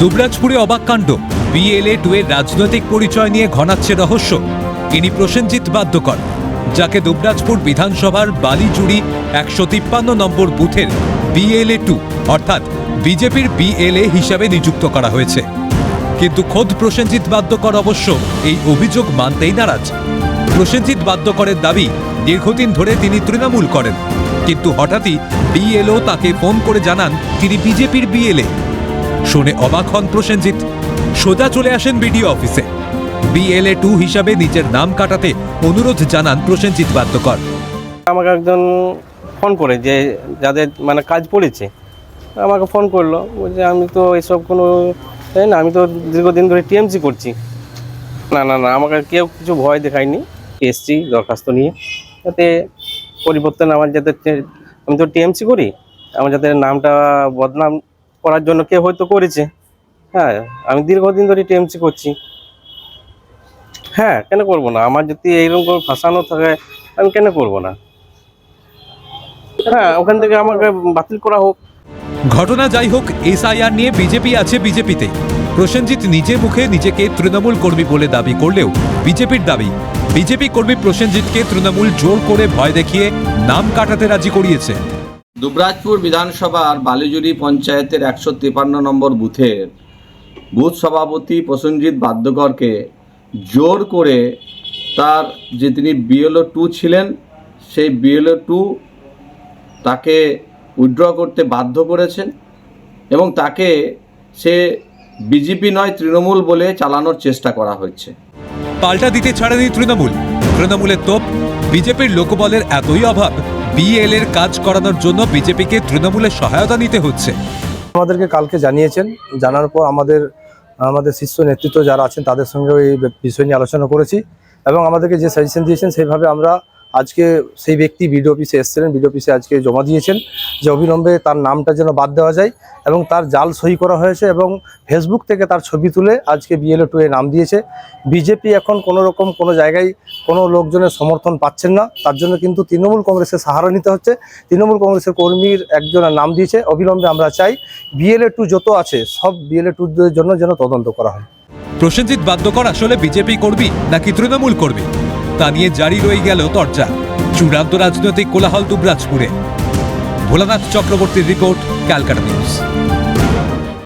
দুবরাজপুরে অবাক কাণ্ড। BLA two এর রাজনৈতিক পরিচয় নিয়ে ঘনাচ্ছে রহস্য। ইনি প্রসেনজিৎ বাদ্যকর, যাকে দুবরাজপুর বিধানসভার বালিচুরি একশো তিপ্পান্ন নম্বর বুথের বিএলএ টু অর্থাৎ বিজেপির বিএলএ হিসাবে নিযুক্ত করা হয়েছে। কিন্তু খোদ প্রসেনজিৎ বাদ্যকর অবশ্য এই অভিযোগ মানতেই নারাজ। প্রসেনজিৎ বাদ্যকরের দাবি, দীর্ঘদিন ধরে তিনি তৃণমূল করেন। কিন্তু হঠাৎই বিএলও তাকে ফোন করে জানান, তিনি বিজেপির বিএলএ শুনে অবাক হন প্রসেনজিৎ। সোজা চলে আসেন বিডিও অফিসে। বিএলএ টু হিসাবে নিজের নাম কাটাতে অনুরোধ জানান প্রসেনজিৎ বাদ্যকর। আমাকে একজন ফোন করে যে যাদের মানে কাজ পড়েছে, আমাকে ফোন করল, বলছে আমি তো এসব কোনো তাই না, আমি তো দীর্ঘদিন ধরে টিএমসি করছি। না না না, আমাকে কেউ কিছু ভয় দেখায়নি। এসছি, দরখাস্ত নিয়ে, যাতে পরিবর্তন আমার যাতে আমি তো টিএমসি করি, আমার যাতে নামটা বদনাম করার জন্য কেউ হয়তো করেছে। হ্যাঁ আমি দীর্ঘদিন ধরে টিএমসি করছি। হ্যাঁ কেন করব না? আমার যদি এইরকম করে ফাঁসানো থাকে, আমি কেন করব না? হ্যাঁ ওখান থেকে আমাকে বাতিল করা হোক। ঘটনা যাই হোক, এসআইআর নিয়ে বিজেপি আছে বিজেপিতে। প্রসেনজিৎ নিজে মুখে নিজেকে তৃণমূল কর্মী বলে দাবি করলেও বিজেপির দাবি, বিজেপি কর্মী প্রসেনজিৎকে তৃণমূল জোর করে ভয় দেখিয়ে নাম কাটাতে রাজি করিয়েছে। দুবরাজপুর বিধানসভার বালিজুরি পঞ্চায়েতের একশো তিপান্ন নম্বর বুথের বুথ সভাপতি প্রসেনজিৎ বাদ্যকরকে জোর করে তার যে তিনি বিএলও টু ছিলেন, সেই বিএলও টু তাকে উইথড্র করতে বাধ্য করেছেন এবং তাকে সে বিজেপি নয়, তৃণমূল বলে চালানোর চেষ্টা করা হচ্ছে পাল্টা দিতে ছাড়েনি তৃণমূল। তৃণমূলের তোপ, বিজেপির লোকবলের এতই অভাব বিএল এর কাজ করানোর জন্য বিজেপিকে তৃণমূলের সহায়তা নিতে হচ্ছে। আমাদেরকে কালকে জানিয়েছেন। জানার পর আমাদের আমাদের শীর্ষ নেতৃত্ব যারা আছেন তাদের সঙ্গে ওই বিষয় নিয়ে আলোচনা করেছি এবং আমাদেরকে যে সাজেশন দিয়েছেন, সেইভাবে আমরা আজকে সেই ব্যক্তি বিডিও অফিসে এসেছিলেন বিডিও অফিসে আজকে জমা দিয়েছেন। যে অবিলম্বে তার নামটা যেন বাদ দেওয়া যায় এবং তার জাল সই করা হয়েছে এবং ফেসবুক থেকে তার ছবি তুলে আজকে বিএলও টু এ নাম দিয়েছে। বিজেপি এখন কোনো রকম কোনো জায়গায় কোনো লোকজনের সমর্থন পাচ্ছেন না। তার জন্য কিন্তু তৃণমূল কংগ্রেসের সাহারা নিতে হচ্ছে। তৃণমূল কংগ্রেসের কর্মীর একজনের নাম দিয়েছে। অবিলম্বে আমরা চাই বিএলএ টু যত আছে, সব বিএলএ টুদের জন্য যেন তদন্ত করা হয়। প্রসেনজিৎ বাদ্যকর আসলে বিজেপি কর্মী নাকি তৃণমূল কর্মী? তা নিয়ে জারি রয়ে গেল তর্জা। চূড়ান্ত রাজনৈতিক কোলাহল দুবরাজপুরে। ভোলানাথ চক্রবর্তীর রিপোর্ট, ক্যালকাটা নিউজ।